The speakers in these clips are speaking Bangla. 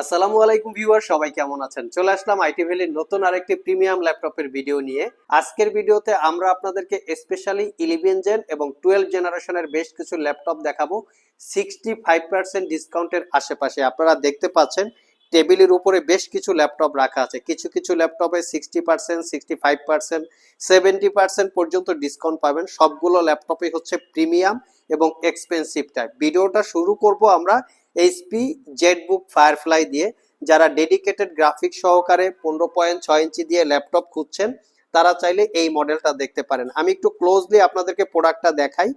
আসসালামু আলাইকুম ভিউয়ার, সবাই কেমন আছেন? চলে আসলাম আইটি ভ্যালির নতুন আরেকটি প্রিমিয়াম ল্যাপটপের ভিডিও নিয়ে। আজকের ভিডিওতে আমরা আপনাদেরকে স্পেশালি ইলেভেন জেন এবং টুয়েলভ জেনারেশনের বেশ কিছু ল্যাপটপ দেখাবো। সিক্সটি ফাইভ পার্সেন্ট ডিসকাউন্টের আশেপাশে। আপনারা দেখতে পাচ্ছেন, টেবিলের উপরে বেশ কিছু ল্যাপটপ রাখা আছে। কিছু কিছু ল্যাপটপে sixty percent sixty five percent seventy percent পর্যন্ত ডিসকাউন্ট পাবেন। সবগুলো ল্যাপটপে হচ্ছে প্রিমিয়াম এবং এক্সপেন্সিভ টাইপ ভিডিওটা শুরু করব আমরা এইচপি জেটবুক ফায়ারফ্লাই দিয়ে যারা ডেডিকেটেড গ্রাফিক্স সহকারে পনেরো পয়েন্ট ছয় ইঞ্চি দিয়ে ল্যাপটপ খুঁজছেন, তারা চাইলে এই মডেলটা দেখতে পারেন। আমি একটু ক্লোজলি আপনাদেরকে প্রোডাক্টটা দেখাই।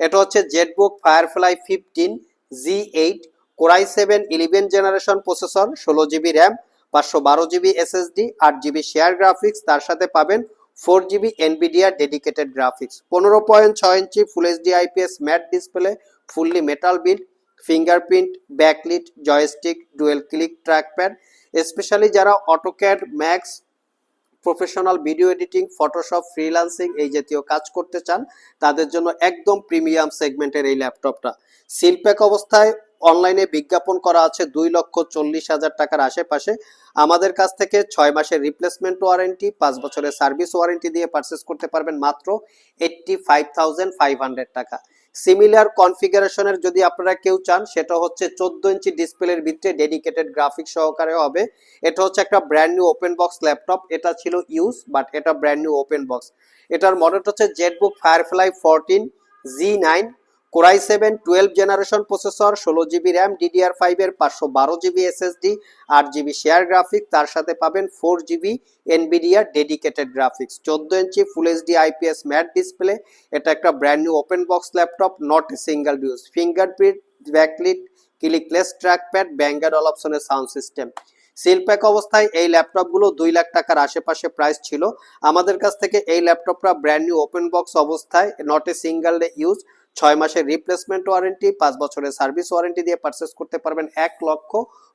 এটা হচ্ছে Jetbook Firefly fifteen G eight core i seven eleven generation processor ষোলো জিবি র্যাম পাঁচশো বারো জিবি এসএসডি আট জিবি শেয়ার গ্রাফিক্স তার সাথে পাবেন four GB NBDR dedicated graphics পনেরো পয়েন্ট ছয় ইঞ্চি full HD IPS matte display fully metal build fingerprint, backlit, joystick, dual click, trackpad, specially যারা AutoCAD, Max, professional video editing, Photoshop, freelancing এই জাতীয় কাজ করতে চান, তাদের জন্য একদম প্রিমিয়াম সেগমেন্টের এই ল্যাপটপটা। সিলপ্যাক অবস্থায় অনলাইনে বিজ্ঞাপন করা আছে দুই লক্ষ চল্লিশ হাজার টাকার আশেপাশে। আমাদের কাছ থেকে ছয় মাসের রিপ্লেসমেন্ট ওয়ারেন্টি পাঁচ বছরের সার্ভিস ওয়ারেন্টি দিয়ে পারচেস করতে পারবেন মাত্র eighty five thousand five hundred টাকা। সিমিলার কনফিগারেশনের যদি আপনারা কেউ চান, সেটা হচ্ছে চোদ্দ ইঞ্চি ডিসপ্লের ভিতরে ডেডিকেটেড গ্রাফিক্স সহকারে হবে। এটা হচ্ছে একটা brand new open box laptop এটা ছিল ইউজ বাট এটা ব্র্যান্ড নিউ ওপেন বক্স এটার মডেল হচ্ছে Jetbook Firefly fourteen G nine core i seven twelve generation processor ষোলো জিবি র্যাম ডিডিআর ফাইভের পাঁচশো বারো জিবি এসএসডি আট জিবি শেয়ার গ্রাফিক তার সাথে পাবেন four GB NBDR dedicated graphics চোদ্দ ইঞ্চি full HD IPS matte display এটা একটা brand new open box laptop not single use fingerprint backlit clickless trackpad banger all অপশনের সাউন্ড সিস্টেম সিলপ্যাক অবস্থায় এই ল্যাপটপগুলো দুই লাখ টাকার আশেপাশে প্রাইস ছিল। আমাদের কাছ থেকে এই ল্যাপটপটা ব্র্যান্ড নিউ ওপেন বক্স অবস্থায় not a single day use ছয় মাসের রিপ্লেসমেন্ট ওয়ারেন্টি পাঁচ বছরের সার্ভিস ওয়ারেন্টি দিয়ে পারচেস করতে পারবেন এক লক্ষ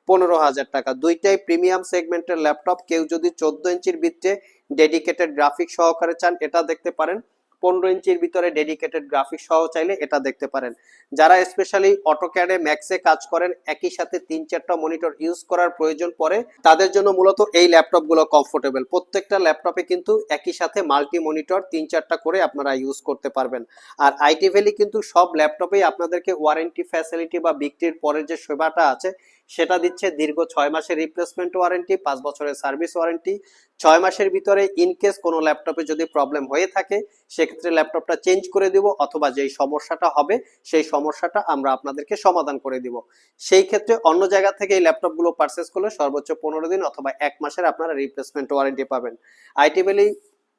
পনেরো হাজার টাকা। দুইটাই প্রিমিয়াম সেগমেন্টের ল্যাপটপ কেউ যদি চোদ্দ ইঞ্চির ভিতরে ডেডিকেটেড গ্রাফিক সহকারে চান, এটা দেখতে পারেন। পনেরো ইঞ্চির ভিতরে ডেডিকেটেড গ্রাফিক্স সহ চাইলে এটা দেখতে পারেন। যারা স্পেশালি অটোক্যাডে ম্যাক্সে কাজ করেন, একই সাথে তিন চারটা মনিটর ইউজ করার প্রয়োজন পড়ে, তাদের জন্য মূলত এই ল্যাপটপগুলো কমফোর্টেবল প্রত্যেকটা ল্যাপটপে কিন্তু একই সাথে মাল্টি মনিটর তিন চারটা করে আপনারা ইউজ করতে পারবেন। আর আইটি ভ্যালি কিন্তু সব ল্যাপটপেই আপনাদেরকে ওয়ারেন্টি ফ্যাসিলিটি বা বিক্রির পরের যে সেবাটা আছে, সেটা দিচ্ছে দীর্ঘ ছয় মাসের রিপ্লেসমেন্ট ওয়ারেন্টি পাঁচ বছরের সার্ভিস ওয়ারেন্টি ছয় মাসের ভিতরে ইনকেস কোনো ল্যাপটপে যদি প্রবলেম হয়ে থাকে, সেক্ষেত্রে ল্যাপটপটা চেঞ্জ করে দিব অথবা যেই সমস্যাটা হবে, সেই সমস্যাটা আমরা আপনাদেরকে সমাধান করে দিব। সেই ক্ষেত্রে অন্য জায়গা থেকে এই ল্যাপটপগুলো পারচেস করলে সর্বোচ্চ পনেরো দিন অথবা এক মাসের আপনারা রিপ্লেসমেন্ট ওয়ারেন্টি পাবেন। আইটি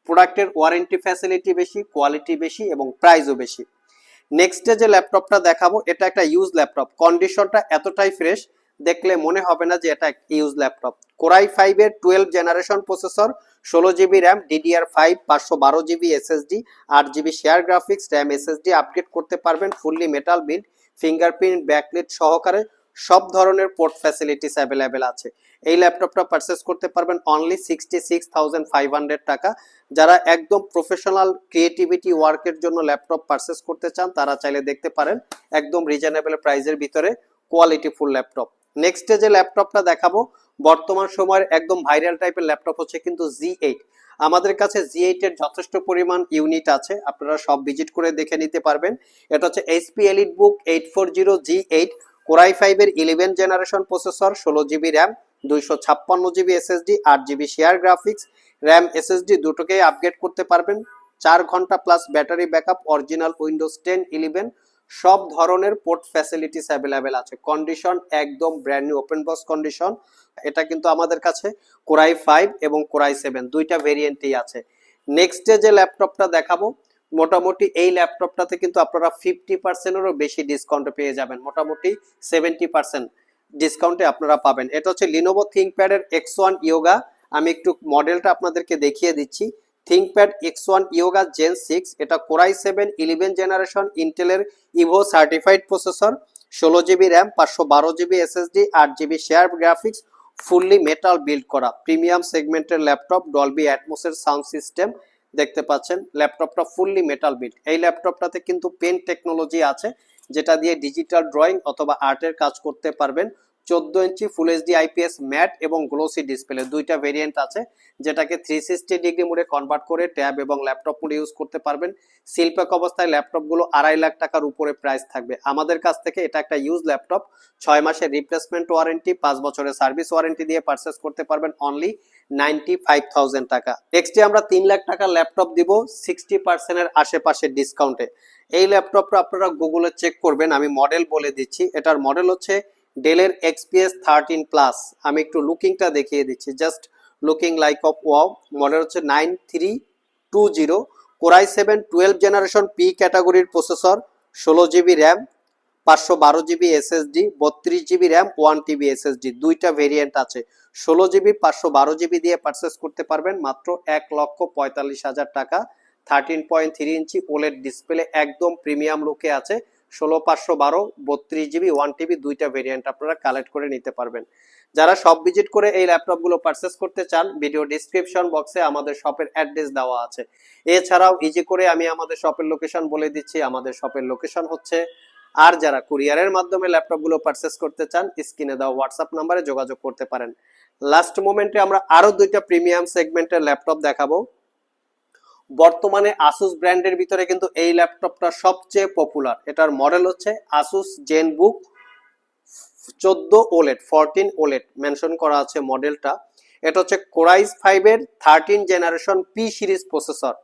প্রোডাক্টের ওয়ারেন্টি ফ্যাসিলিটি বেশি কোয়ালিটি বেশি এবং প্রাইসও বেশি। নেক্সটে যে ল্যাপটপটা দেখাবো, এটা একটা ইউজ ল্যাপটপ কন্ডিশনটা এতটাই ফ্রেশ দেখলে মনে হবে না যে এটা use laptop core i five এর টুয়েলভ জেনারেশন প্রসেসর ষোলো জিবি র্যাম ডিডিআর ফাইভ পাঁচশো বারো জিবি এসএসডি আট GB share graphics RAM SSD update করতে পারবেন fully metal build fingerprint backlit সহকারে, সব ধরনের পোর্ট ফ্যাসিলিটিস অ্যাভেলেবেল আছে। এই ল্যাপটপটা পারচেস করতে পারবেন only sixty six thousand five hundred টাকা। যারা একদম প্রফেশনাল ক্রিয়েটিভিটি ওয়ার্কের জন্য ল্যাপটপ পারচেস করতে চান, তারা চাইলে দেখতে পারেন একদম রিজনেবল প্রাইসের ভিতরে কোয়ালিটি ফুল ল্যাপটপ নেক্সটে যে ল্যাপটপটা দেখাবো, বর্তমান সময়ের একদম ভাইরাল টাইপের ল্যাপটপ হচ্ছে কিন্তু জি এইট আমাদের কাছে জি এইট এর যথেষ্ট পরিমাণ ইউনিট আছে, আপনারা সব ভিজিট করে দেখে নিতে পারবেন। এটা হচ্ছে HP elite book eight four zero G eight core i five এর ইলেভেন জেনারেশন প্রসেসর ষোলো জিবি র্যাম দুইশো ছাপ্পান্ন জিবি এসএসডি আট GB share graphics RAM SSD দুটোকেই আপগ্রেড করতে পারবেন। চার ঘণ্টা plus battery backup original Windows ten eleven সব ধরনের পোর্ট ফ্যাসিলিটিস অ্যাভেলেবেল আছে। কন্ডিশন একদম brand new open box condition এটা কিন্তু আমাদের কাছে কোরাই ফাইভ এবং কোরাই সেভেন দুইটা ভেরিয়েন্টই আছে। নেক্সটে যে ল্যাপটপটা দেখাবো, মোটামুটি এই ল্যাপটপটাতে কিন্তু আপনারা ফিফটি পার্সেন্টেরও বেশি ডিসকাউন্ট পেয়ে যাবেন। মোটামুটি সেভেন্টি পার্সেন্ট ডিসকাউন্টে আপনারা পাবেন। এটা হচ্ছে লিনোভো থিঙ্কপ্যাডের এক্স ওয়ান ইয়োগা আমি একটু মডেলটা আপনাদেরকে দেখিয়ে দিচ্ছি। ThinkPad X one Yoga gen six এটা core i seven eleven generation ইন্টেলের ইভো সার্টিফাইড প্রসেসর ষোলো জিবি র্যাম পাঁচশো বারো জিবি এসএসডি আট GB share graphics fully metal build করা। প্রিমিয়াম সেগমেন্টের ল্যাপটপ ডলবি অ্যাটমোসের সাউন্ড সিস্টেম দেখতে পাচ্ছেন ল্যাপটপটা ফুললি মেটাল বিল্ড এই ল্যাপটপটাতে কিন্তু পেন টেকনোলজি আছে, যেটা দিয়ে ডিজিটাল ড্রয়িং অথবা আর্টের কাজ করতে পারবেন। চোদ্দ inch full HD IPS matte এবং গ্লোসি ডিসপ্লে দুইটা ভেরিয়েন্ট আছে, যেটাকে থ্রি সিক্সটি ডিগ্রি মোডে কনভার্ট করে ট্যাব এবং ল্যাপটপ মোডে ইউজ করতে পারবেন। শিল্পক অবস্থায় ল্যাপটপগুলো আড়াই লাখ টাকার উপরে প্রাইস থাকবে। আমাদের কাছ থেকে এটা একটা ইউজ ল্যাপটপ ছয় মাসের রিপ্লেসমেন্ট ওয়ারেন্টি পাঁচ বছরের সার্ভিস ওয়ারেন্টি দিয়ে পারচেস করতে পারবেন অনলি নাইনটি ফাইভ থাউজেন্ড টাকা নেক্সটে আমরা তিন লাখ টাকার ল্যাপটপ দিব সিক্সটি পার্সেন্টের আশেপাশে ডিসকাউন্টে এই ল্যাপটপটা আপনারা গুগলে চেক করবেন, আমি মডেল বলে দিচ্ছি। এটার মডেল হচ্ছে ডেলের এক্সপিএস থার্টিন প্লাস আমি একটু লুকিংটা দেখিয়ে দিচ্ছি। Just looking like of wow model হচ্ছে nine three two zero core i seven twelve generation P ক্যাটাগরির প্রসেসর ষোলো জিবি র্যাম পাঁচশো বারো জিবি এসএসডি বত্রিশ GB RAM one TB SSD দুইটা ভেরিয়েন্ট আছে। ষোলো জিবি পাঁচশো বারো জিবি দিয়ে পারচেস করতে পারবেন। মাত্র এক লক্ষ পঁয়তাল্লিশ হাজার টাকা। Thirteen point three inch OLED display একদম প্রিমিয়াম লুকে আছে। ষোলো, পাঁচশো, বারো, বত্রিশ জিবি, ওয়ান টিবি দুইটা ভেরিয়েন্ট আপনারা কালেক্ট করে নিতে পারবেন। যারা সব ভিজিট করে এই ল্যাপটপগুলো পারচেস করতে চান ভিডিও ডিসক্রিপশন বক্সে আমাদের শপের অ্যাড্রেস দেওয়া আছে। এছাড়াও ইজি করে আমি আমাদের শপের লোকেশন বলে দিচ্ছি। আমাদের শপের লোকেশন হচ্ছে আর যারা কুরিয়ারের মাধ্যমে ল্যাপটপগুলো পারচেস করতে চান স্ক্রিনে দেওয়া হোয়াটসঅ্যাপ নাম্বারে যোগাযোগ করতে পারেন। লাস্ট মোমেন্টে আমরা আরও দুইটা প্রিমিয়াম সেগমেন্টের ল্যাপটপ দেখাবো। বর্তমানে আসুস ব্র্যান্ডের ভিতরে কিন্তু এই ল্যাপটপটা সবচেয়ে পপুলার এটার মডেল হচ্ছে আসুস জেনবুক চোদ্দ ওলেট ফোরটিন ওলেট মেনশন করা আছে মডেলটা এটা হচ্ছে কোরাইস ফাইভের thirteen generation P series processor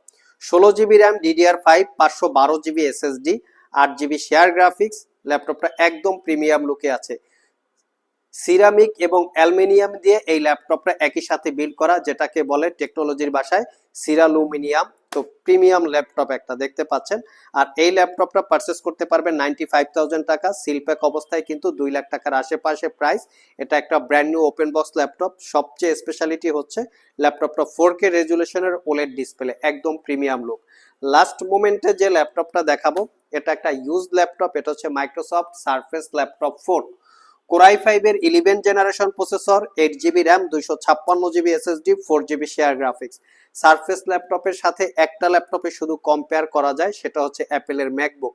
ষোলো জিবি র্যাম ডিডিআর ফাইভ পাঁচশো বারো জিবি এসএসডি আট জিবি শেয়ার গ্রাফিক্স ল্যাপটপটা একদম প্রিমিয়াম লুকে আছে। সিরামিক এবং অ্যালুমিনিয়াম দিয়ে এই ল্যাপটপটা একই সাথে বিল্ড করা, যেটাকে বলে টেকনোলজির ভাষায় সিরালুমিনিয়াম তো প্রিমিয়াম ল্যাপটপ একটা দেখতে পাচ্ছেন। আর এই ল্যাপটপটা পারচেস করতে পারবেন নাইনটি ফাইভ থাউজেন্ড টাকা সিলপ্যাক অবস্থায় কিন্তু দুই লাখ টাকার আশেপাশে প্রাইস এটা একটা brand new open box laptop. সবচেয়ে স্পেশালিটি হচ্ছে ল্যাপটপটা ফোর কে রেজুলেশনের ওলেড ডিসপ্লে একদম প্রিমিয়াম লুক লাস্ট মোমেন্টে যে ল্যাপটপটা দেখাবো, এটা একটা ইউজ ল্যাপটপ। এটা হচ্ছে Microsoft Surface laptop four core i ফাইভের eleven generation processor eight GB RAM দুইশো ছাপ্পান্ন GB SSD four GB share graphics Surface ল্যাপটপের সাথে একটা ল্যাপটপে শুধু কম্পেয়ার করা যায়, সেটা হচ্ছে অ্যাপেলের ম্যাকবুক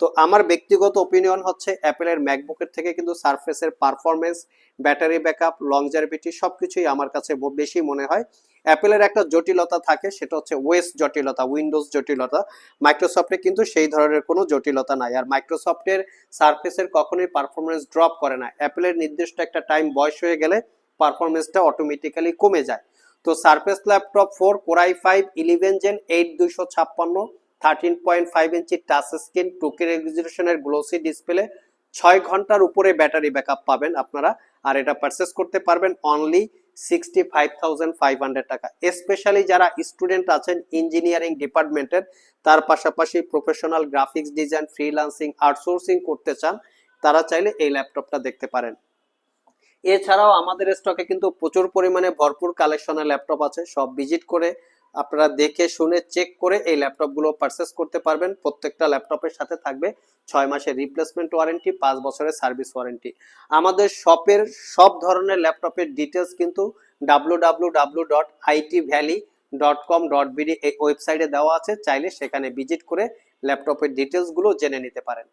তো আমার ব্যক্তিগত ওপিনিয়ন হচ্ছে অ্যাপেলের ম্যাকবুকের থেকে কিন্তু সারফেসের পারফরমেন্স ব্যাটারি ব্যাকআপ লংজারভিটি সবকিছুই আমার কাছে বেশি মনে হয়। অ্যাপেলের একটা জটিলতা থাকে, সেটা হচ্ছে ওয়েস জটিলতা, উইন্ডোজ জটিলতা। মাইক্রোসফটে কিন্তু সেই ধরনের কোনো জটিলতা নাই। আর মাইক্রোসফটের সারফেসের কখনোই পারফরমেন্স ড্রপ করে না। অ্যাপেলের নির্দিষ্ট একটা টাইম বয়স হয়ে গেলে পারফরমেন্সটা অটোমেটিক্যালি কমে যায়। তো Surface laptop four core i five eleven gen eight দুইশো ছাপ্পান্ন thirteen point five inch touch screen two K রেজুলেশনের glossy display ছয় ঘণ্টার উপরে ব্যাটারি ব্যাকআপ পাবেন আপনারা। আর এটা পারচেস করতে পারবেন অনলি সিক্সটি ফাইভ টাকা। স্পেশালি যারা স্টুডেন্ট আছেন ইঞ্জিনিয়ারিং ডিপার্টমেন্টের তার পাশাপাশি professional graphics design freelancing outsourcing করতে চান, তারা চাইলে এই ল্যাপটপটা দেখতে পারেন। এছাড়াও আমাদের স্টকে কিন্তু প্রচুর পরিমাণে ভরপুর কালেকশনের ল্যাপটপ আছে। সব ভিজিট করে আপনারা দেখে শুনে চেক করে এই ল্যাপটপগুলো পারচেস করতে পারবেন। প্রত্যেকটা ল্যাপটপের সাথে থাকবে ছয় মাসের রিপ্লেসমেন্ট ওয়ারেন্টি পাঁচ বছরের সার্ভিস ওয়ারেন্টি আমাদের শপের সব ধরনের ল্যাপটপের ডিটেলস কিন্তু W dot IT valley dot com dot BD এই ওয়েবসাইটে দেওয়া আছে। চাইলে সেখানে ভিজিট করে ল্যাপটপের ডিটেলসগুলো জেনে নিতে পারেন।